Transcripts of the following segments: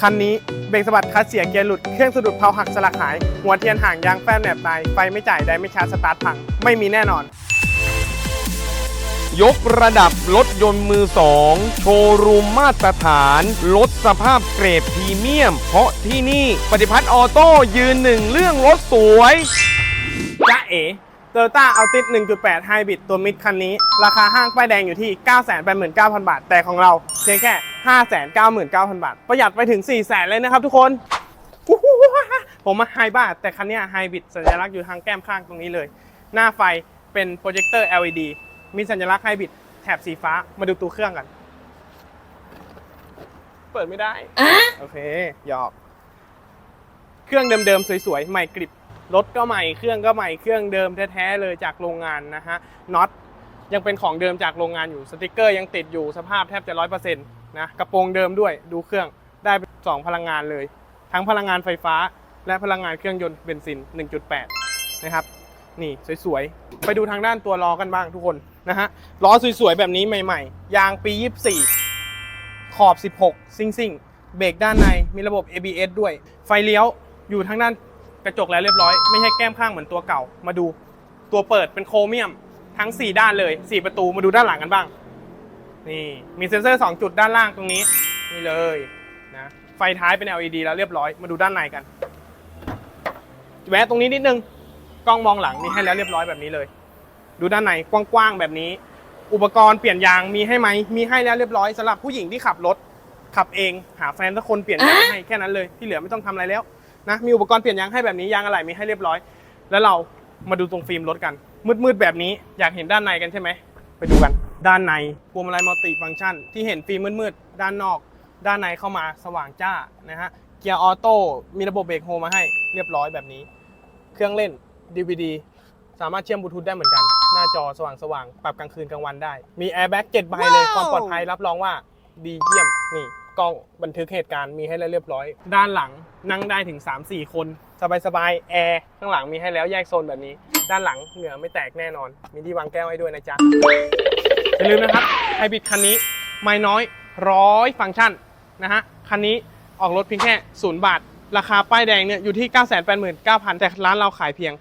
คันนี้เบรกสะบัดคลัตช์เสียเกียร์หลุด เครื่องสะดุดเพลาหักสลักหาย หัวเทียนห่างยางแป้นแหนบตาย ไฟไม่จ่ายได้ไม่ชาร์จสตาร์ทพัง ไม่มีแน่นอน ยกระดับรถยนต์มือสอง โชว์รูมมาตรฐานลดสภาพเกรดพรีเมียม เพราะที่นี่ปฏิพัฒน์ออโต้ยืนหนึ่งเรื่องรถสวยจ้าเอ๋ โตโยต้าอัลติส1.8ไฮบริดตัวมิดคันนี้ ราคาห้างป้ายแดงอยู่ที่ 989,000 บาท แต่ของเราเพียงแค่ 599,000 บาท ประหยัดไปถึง 400,000เลยนะครับทุกคนอู้หูผมมาไฮบ้าแต่คันเนี้ไฮบริดสัญลักษณ์อยู่ทางแก้มข้างตรงนี้เลย หน้าไฟเป็นโปรเจคเตอร์ LED มีสัญลักษณ์ไฮบริดแถบสีฟ้ามาดูตัวเครื่องกัน เปิดไม่ได้ โอเคหยอก เครื่องเดิมๆ สวยๆ ใหม่กริบ รถก็ใหม่เครื่องก็ใหม่เครื่องเดิมแท้ๆเลยจากโรงงานนะฮะน็อตยังเป็นของเดิมจากโรงงานอยู่สติกเกอร์ยังติดอยู่สภาพแทบจะร้อยเปอร์เซ็นต์นะกระโปรงเดิมด้วยดูเครื่องได้สองพลังงานเลย ทั้งพลังงานไฟฟ้า และพลังงานเครื่องยนต์เบนซิน 1.8 นะครับ นี่สวยๆ ไปดูทางด้านตัวล้อกันบ้างทุกคนนะฮะล้อสวยๆ แบบนี้ใหม่ๆ ยางปี 24 ขอบ 16 ซิ่งซิ่งๆเบรกด้านในมีระบบ ABS ด้วย ไฟเลี้ยวอยู่ทางด้าน กระจกแล้วเรียบร้อย ไม่ใช่แก้มข้างเหมือนตัวเก่า มาดูตัวเปิดเป็นโครเมียม ทั้ง 4 ด้านเลย 4 ประตูมาดูด้านหลังกันบ้าง นี่มีเซ็นเซอร์ 2 จุดด้านล่างตรงนี้ นี่เลยนะไฟท้ายเป็น LED แล้วเรียบร้อย มาดูด้านในกันแวะตรงนี้นิดนึงกล้องมองหลังมีให้แล้วเรียบร้อยแบบนี้เลย ดูด้านในกว้างๆแบบนี้ อุปกรณ์เปลี่ยนยางมีให้ไหมมีให้แล้วเรียบร้อยสำหรับผู้หญิงที่ขับรถขับเองหาแฟนสักคนเปลี่ยนยางให้แค่นั้นเลยที่เหลือไม่ต้องทำอะไรแล้ว นะมีอุปกรณ์เปลี่ยนยางให้แบบนี้ยางอะไหล่มีให้เรียบร้อย แล้วเรามาดูตรงฟิล์มรถกัน มืดๆแบบนี้อยากเห็นด้านในกันใช่ไหมไปดูกันด้านในพวงมาลัยมัลติฟังก์ชัน ที่เห็นฟิล์มมืดๆด้านนอก ด้านในเข้ามาสว่างจ้านะฮะเกียร์ออโต้มีระบบเบรกโฮมาให้เรียบร้อยแบบนี้ เครื่องเล่น DVD สามารถเชื่อมบลูทูธได้เหมือนกัน หน้าจอสว่างๆปรับกลางคืนกลางวันได้ มีแอร์แบ็ก7ใบเลย ความปลอดภัยรับรองว่าดีเยี่ยมนี่ กล้องบันทึกเหตุการณ์มีให้แล้วเรียบร้อย ด้านหลังนั่งได้ถึง 3-4 คน สบายๆแอร์ข้างหลังมีให้แล้วแยกโซนแบบนี้ ด้านหลังเหงื่อไม่แตกแน่นอน มีที่วางแก้วให้ด้วยนะจ๊ะอย่าลืมนะครับไฮบริดคันนี้ไม่น้อยร้อยฟังก์ชันนะฮะคันนี้ออกรถเพียงแค่ศูนย์บาท ราคาป้ายแดงเนี่ยอยู่ที่ 989,000 แต่ร้านเราขายเพียง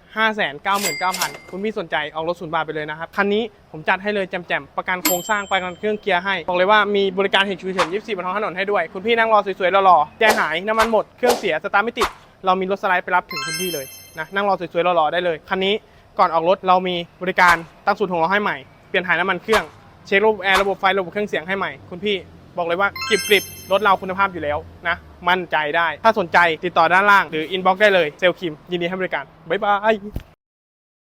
599,000 คุณพี่สนใจออกรถศูนย์บาทไปเลยนะครับ คันนี้ผมจัดให้เลยแจมๆ ประกันโครงสร้างประกันเครื่องเกียร์ให้ บอกเลยว่ามีบริการเหตุฉุกเฉิน 24บนท้องถนนให้ด้วย คุณพี่นั่งรอสวยๆรอๆแจ้หายน้ำมันหมดเครื่องเสียสตาร์ทไม่ติดเรามีรถสไลด์ไปรับถึงคุณพี่เลยนะนั่งรอสวยๆรอๆได้เลยคันนี้ก่อนออกรถเรามีบริการตั้งศูนย์ของเราให้ใหม่เปลี่ยนถ่ายน้ำมันเครื่องเช็คระบบแอร์ระบบไฟระบบเครื่องเสียงให้ใหม่คุณพี่ บอกเลยว่ากริบกริบรถเราคุณภาพอยู่แล้วนะ มั่นใจได้ ถ้าสนใจติดต่อด้านล่างหรืออินบ็อกได้เลยเซลคิมยินดีให้บริการ บ๊ายบาย